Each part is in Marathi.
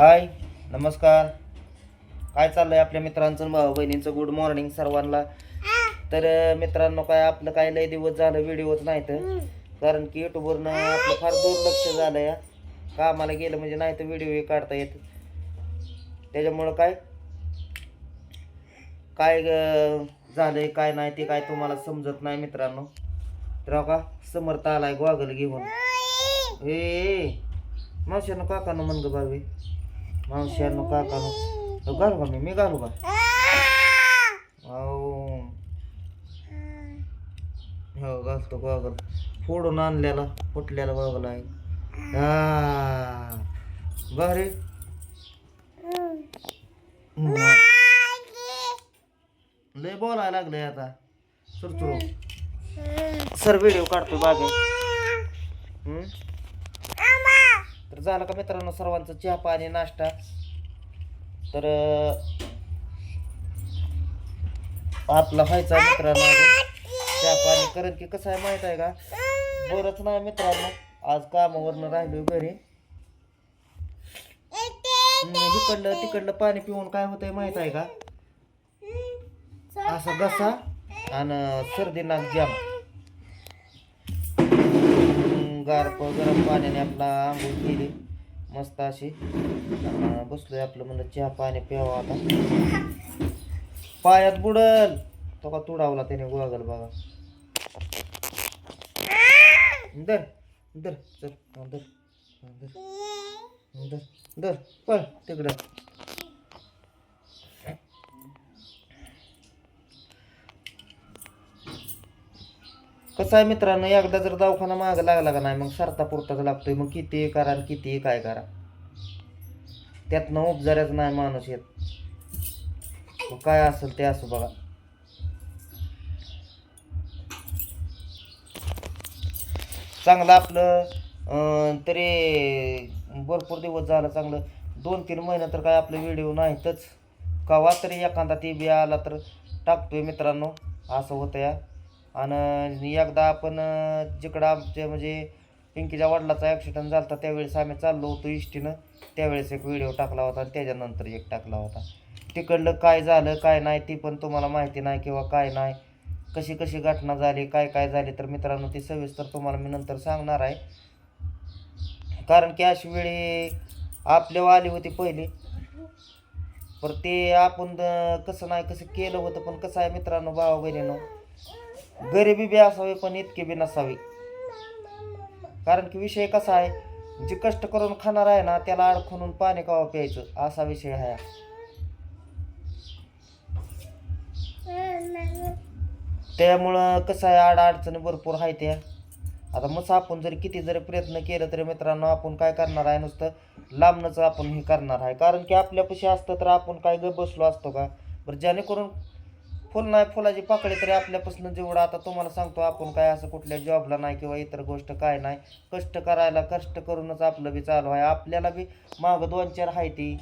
हाय नमस्कार. काय चाललंय आपल्या मित्रांचं भाऊ बहिणींचं? गुड मॉर्निंग सर्वांना. तर मित्रांनो काय आपलं काय लय दिवस झालं व्हिडिओच नाही तर. कारण की युट्यूबवरनं आपलं फार दुर्लक्ष झालं या कामाला गेलं म्हणजे नाही तर व्हिडिओ काढता येत. त्याच्यामुळं काय? काय झालंय काय नाही ते काय तुम्हाला समजत नाही मित्रांनो. तर का समर्थ आलाय गॉगल घेऊन. ए, माश्यानं काकानं म्हण ग बाबी मावश्यानं काकानं तो घालू का मी? मी घालू का? हो हो घालतो गॉगल. फोडून आणलेला फुटलेला गॉगल आहे. हा. बरे. लय बोलायला लागले आता. सुरसुरू सर व्हिडिओ काढतोय बागे? तर झालं का मित्रांनो सर्वांचं चहा पाणी नाश्ता? तर आपला व्हायचा मित्रांनो चहा पाणी करत की कसं आहे माहीत आहे का? बरंच नाही मित्रांनो. आज कामावरनं राहिलो घरी. इकडलं तिकडलं पाणी पिऊन काय होतंय माहीत आहे का? असा घसा आणि सर्दी नाक जाम. गारप गरम पाण्याने आपला आंघोळ केली. मस्त अशी. बसलोय आपलं म्हणलं चहा पाणी प्यावं आता. पायात बुडल. तो का तुडावला त्याने गोगल बघा. दर दर चल. दर दर दर दर पळ तिकडं. कसं आहे मित्रांनो एकदा जर दवाखाना मागं लागला का नाही मग सरता पुरताच लागतोय. मग किती करा आणि किती काय करा. त्यातनं उपजाऱ्याच नाही माणूस येत. काय असेल ते असं बघा. चांगलं आपलं तरी भरपूर दिवस झालं चांगलं. दोन तीन महिने तर काय आपले व्हिडिओ नाहीतच. कवा तरी एखादा टी बी आला तर टाकतोय मित्रांनो. असं होतं या. आणि एकदा आपण जिकडं आमच्या म्हणजे पिंकीच्या वडिलाचा ॲक्सिडेंट झाला होता त्यावेळेस आम्ही चाललो होतो इष्टीनं. त्यावेळेस एक व्हिडिओ टाकला होता आणि त्याच्यानंतर एक टाकला होता. तिकडलं काय झालं काय नाही ती पण तुम्हाला माहिती नाही किंवा काय नाही. कशी कशी घटना झाली काय काय झाली तर मित्रांनो ती सविस्तर तुम्हाला मी नंतर सांगणार आहे. कारण की अशी वेळी आपल्यावर आली होती पहिली. पर ते आपण कसं नाही कसं केलं होतं पण कसं आहे मित्रांनो भावा बहिणीनं गरिबी बी असावी पण इतकी बी नसावी. कारण की विषय कसा आहे जे कष्ट करून खाणार आहे ना त्याला अडखून पाणी कवा प्यायचं? असा विषय आहे. त्यामुळं कसं आहे आड अडचणी भरपूर आहे त्या. आता मग आपण जरी किती जरी प्रयत्न केलं तरी मित्रांनो आपण काय करणार आहे नुसतं लांबणंच आपण हे करणार आहे. कारण की आपल्यापाशी असतं तर आपण काय ग बसलो असतो का? बरं जेणेकरून फुल नाही फुलाची पाकळी तरी आपल्यापासून जेवढं आता तुम्हाला सांगतो आपण काय असं कुठल्या जॉबला नाही किंवा इतर गोष्ट काय नाही. कष्ट करायला कष्ट करूनच आपलं बी चालू आहे. आपल्याला बी मागं दोन चार आहे ती.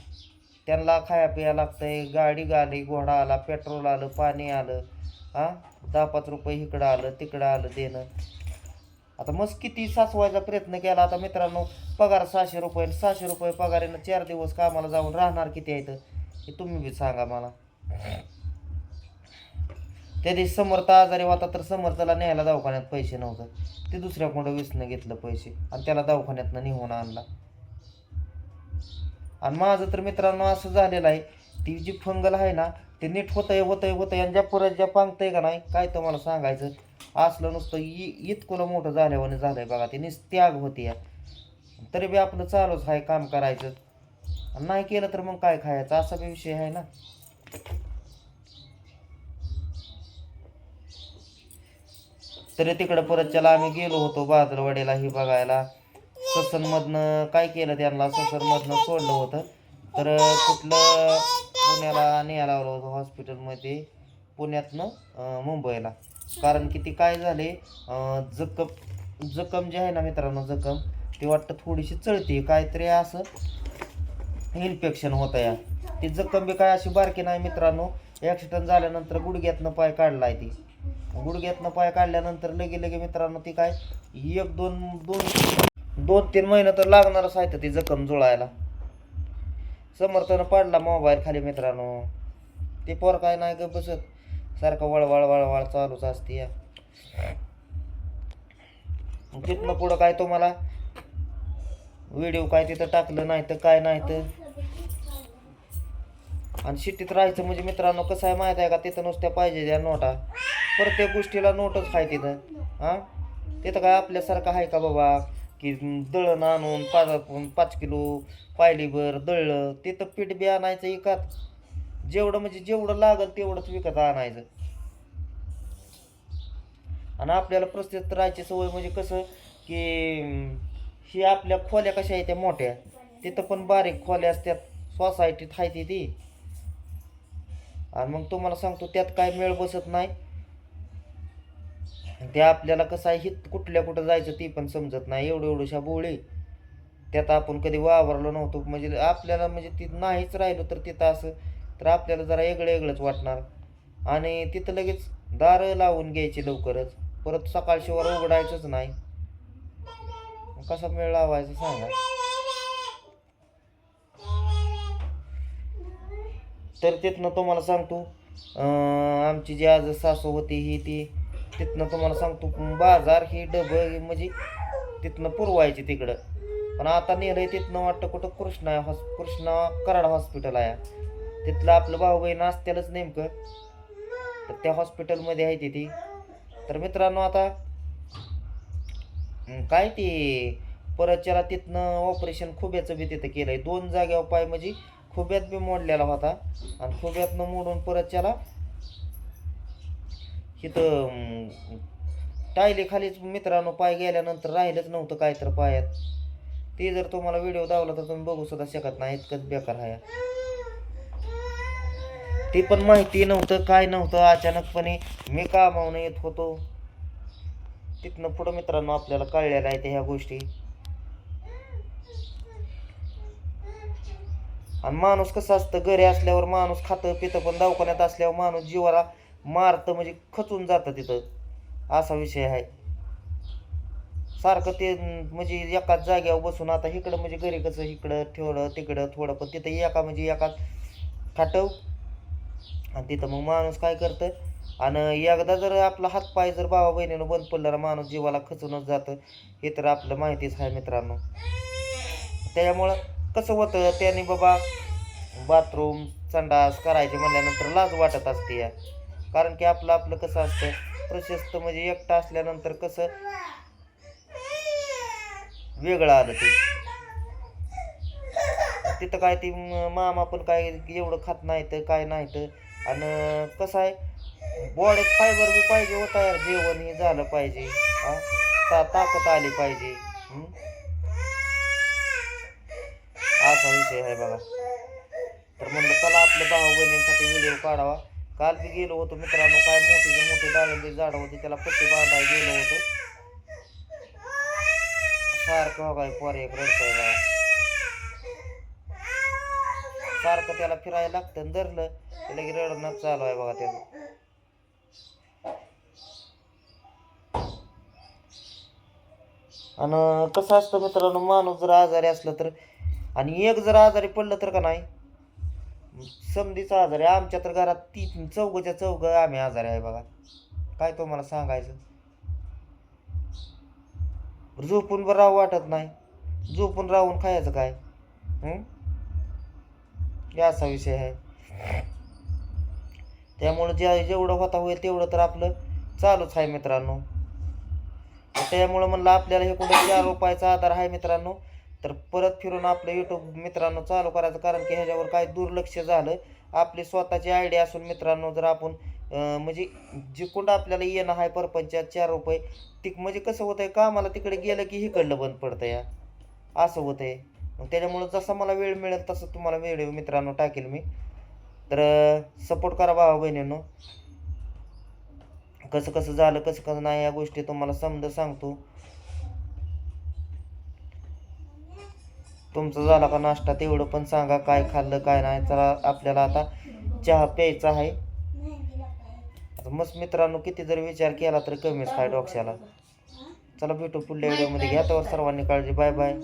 त्यांना खाया पिया लागतंय गाडी गाली घोडा आला पेट्रोल आलं पाणी आलं हां? दहा पाच रुपये इकडं आलं तिकडं आलं देणं. आता मस्त किती सासवायचा प्रयत्न केला. आता मित्रांनो पगार सहाशे रुपये सहाशे रुपये पगारीनं चार दिवस कामाला जाऊन राहणार किती आहेत? हे तुम्ही बी सांगा मला. त्या दिवशी समर्थ आजारी होता तर समर्थला न्यायला दवाखान्यात पैसे नव्हतं. ते दुसऱ्या कोणा विसनं घेतलं पैसे आणि त्याला दवाखान्यातनं निघून आणला. आणि माझं तर मित्रांनो असं झालेलं आहे ती जी फंगल आहे ना ते नीट होतंय होतंय होतंय आणि ज्या पुरात ज्या पांगतंय का नाही काय तुम्हाला सांगायचं असलं नुसतं इतकं मोठं झाल्यावर झालंय बघा ती निस्त्याग होती या तरी बी आपलं चालूच आहे काम करायचं. आणि नाही केलं तर मग काय खायचं असा बी विषय आहे ना. तरी तिकडं परत चला आम्ही गेलो होतो बाजरवाडीला ही बघायला ससनमधनं काय केलं त्यांना ससनमधनं सोडलं होतं. तर कुठलं पुण्याला न्यायला लावलं होतं हॉस्पिटलमध्ये पुण्यातनं मुंबईला. कारण की ती काय झाले जखम जखम जी आहे ना मित्रांनो जखम ती वाटतं थोडीशी चळते काहीतरी असं इन्फेक्शन होतं या. ती जखम बी काय अशी बारकी नाही मित्रांनो. ॲक्सिडंट झाल्यानंतर गुडघ्यातनं पाय काढला आहे ती. गुडघ्यातनं पाय काढल्यानंतर लगे लगे मित्रांनो ती काय एक दोन दोन दोन तीन महिने तर लागणारच आहे ती जखम जुळायला. समर्थनं पाडला मोबाईल खाली मित्रांनो. ते पोर काय नाही ग बसत. सारखं वळवळ वळवळ चालूच असते. या तिथनं पुढं काय तुम्हाला? व्हिडिओ काय तिथं टाकलं नाही तर काय नाही तर? आणि शिट्टीत राहायचं म्हणजे मित्रांनो कसं आहे माहीत आहे का? तिथं नुसत्या पाहिजे त्या नोटा. प्रत्येक गोष्टीला नोटच आहे तिथं. हां? तिथं काय आपल्यासारखं आहे का बाबा? की दळण आणून पाच पाच किलो पायलीभर दळलं तिथं पीठ बी आणायचं एकात जेवढं म्हणजे जेवढं लागल तेवढंच विकत आणायचं. आणि आपल्याला प्रस्थित राहायची सवय म्हणजे कसं की ही आपल्या खोल्या कशा आहेत त्या मोठ्या? तिथं पण बारीक खोल्या असतात. सोसायटीत आहे ती. आणि मग तुम्हाला सांगतो त्यात काय मेळ बसत नाही. ते आपल्याला कसं आहे हित कुठल्या कुठं जायचं ती पण समजत नाही. एवढं एवढ्याशा बोळी त्यात आपण कधी वावरलो नव्हतो. म्हणजे आपल्याला म्हणजे ती नाहीच राहिलो तर तिथं असं तर आपल्याला जरा वेगळं वेगळंच वाटणार. आणि तिथं लगेच दारं लावून घ्यायची लवकरच. परत सकाळशिवार उघडायचंच नाही. कसा मेळ लावायचा सांगा. तर तिथनं तुम्हाला सांगतो आमची जी आज सासू होती ही ती तिथनं तुम्हाला सांगतो बाजार ही डबं म्हणजे तिथनं पुरवायची तिकडं. पण आता नेलं तिथनं वाटतं कुठं कृष्णा हॉस कृष्णा कराड हॉस्पिटल आहे. तिथलं आपलं भाऊ बहीण असतेलच नेमकं. तर त्या हॉस्पिटलमध्ये आहे ती ती. तर मित्रांनो आता काय ते परतच्याला तिथनं ऑपरेशन खुब्याचं बी तिथं केलं आहे दोन जाग्यावर पाय म्हणजे खुब्यात बी मोडलेला होता. आणि खुब्यातनं मोडून परत त्याला इथं टायलीखालीच मित्रांनो पाय गेल्यानंतर राहिलंच नव्हतं काय तर पायात. ते जर तुम्हाला व्हिडिओ दावला तर तुम्ही बघू सुद्धा शकत नाही इतकंच बेकार आहे. ते पण माहिती नव्हतं काय नव्हतं अचानकपणे मी कामावून येत होतो. तिथनं पुढं मित्रांनो आपल्याला कळलेलं आहे ह्या गोष्टी. आणि माणूस कसं असतं घरी असल्यावर माणूस खातं पितं पण दवाखान्यात असल्यावर माणूस जीवाला मारतं म्हणजे खचून जातं तिथं. असा विषय आहे. सारखं ते म्हणजे एकाच जाग्यावर बसून आता इकडं म्हणजे घरी कसं इकडं ठेवलं तिकडं थोडं पण तिथं एका म्हणजे एकाच खाटव आणि तिथं मग माणूस काय करतं आणि एकदा जर आपला हातपाय जर बाबा बहिणीनं बंद पडला ना माणूस जीवाला खचूनच जातं. हे तर आपलं माहितीच आहे मित्रांनो. त्याच्यामुळं कसं होतं त्याने बाबा बाथरूम संडास करायचे म्हणल्यानंतर लाज वाटत असते या. कारण की आपलं आपलं कसं असतं प्रशस्त म्हणजे एकटं असल्यानंतर कसं वेगळं आलं ते. तिथं काय ती मामा पण काय एवढं खात नाही तर काय नाही तर आणि कसं आहे बॉडीत फायबर बी पाहिजे होता यार जेवण हे झालं पाहिजे ता ताकद आली पाहिजे असा विषय आहे बघा. तर म्हणलं चला आपल्या भाऊ बहिणींसाठी व्हिडिओ काढावा. काल बी गेलो होतो मित्रांनो काय मोठी जे मोठी डाळिंबी झाड होती त्याला पट्टी बांधायला गेलो होतो. सारखं हो काय पोर एक रडतोय बघा. सारखं त्याला फिरायला लागतं धरलं लगेच लगे रडणं चालू आहे बघा त्याचं. आणि कसं असतं मित्रांनो माणूस जर आजारी असलं तर आणि एक जर आजारी पडलं तर का नाही? समधीचा आजारी आहे. आमच्या तर घरात ती चौघच्या चौघ आम्ही आजारी आहे बघा. काय तुम्हाला सांगायचं? झोपून बरं राहू वाटत नाही. झोपून राहून खायचं काय? याचा असा विषय आहे. त्यामुळं जे जेवढं होता होईल तेवढं तर आपलं चालूच आहे मित्रांनो. त्यामुळं म्हणलं आपल्याला हे कुठं चार रुपयाचा आधार आहे मित्रांनो. तर परत फिरून आपलं युट्यूब मित्रांनो चालू करायचं कारण की ह्याच्यावर काय दुर्लक्ष झालं. आपली स्वतःची आयडिया असून मित्रांनो जर आपण म्हणजे जिकडं आपल्याला येणं आहे परपंचात चार रुपये ती म्हणजे कसं होतं आहे कामाला तिकडे गेलं की हिकडलं बंद पडतं या. असं होतं आहे मग त्याच्यामुळं जसा मला वेळ मिळेल तसं तुम्हाला व्हिडिओ मित्रांनो टाकेल मी. तर सपोर्ट करा भावा बहिणींनो. कसं कसं झालं कसं कसं नाही या गोष्टी तुम्हाला समजा सांगतो. तुमचं झाला का नाश्ता तेवढं पण सांगा काय खाल्लं काय नाही. चला आपल्याला आता चहा प्यायचा आहे. आता मस्त मित्रांनो किती जर विचार केला तर कमीच आहे डोक्याला. चला भेटू पुढल्या व्हिडिओमध्ये. घ्या तर सर्वांनी काळजी. Bye bye.